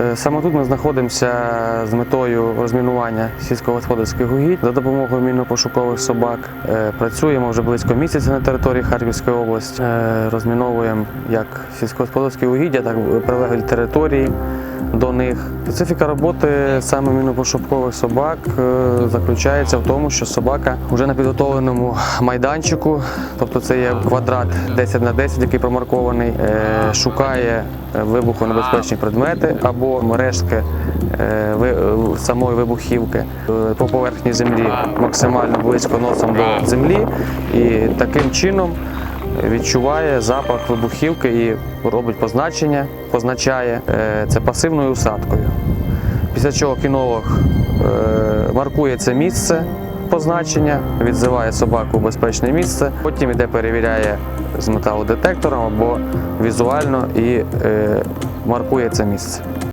Е, Саме тут ми знаходимося з метою розмінування сільськогосподарських угідь за допомогою мінно-пошукових собак. Е, Працюємо вже близько місяця на території Харківської області. Е, Розміновуємо як сільськогосподарські угіддя, так і прилеглі території до них. Специфіка роботи саме мінно-пошукових собак заключається в тому, що собака вже на підготовленому майданчику, тобто це є квадрат 10 на 10, який промаркований, шукає вибухонебезпечні предмети або рештки е, е, самої вибухівки е, по поверхні землі максимально близько носом до землі і таким чином відчуває запах вибухівки і робить позначення, позначає це пасивною усадкою. Після чого кінолог маркує це місце позначення, відзиває собаку в безпечне місце, потім іде перевіряє з металодетектором або візуально і е, маркує це місце.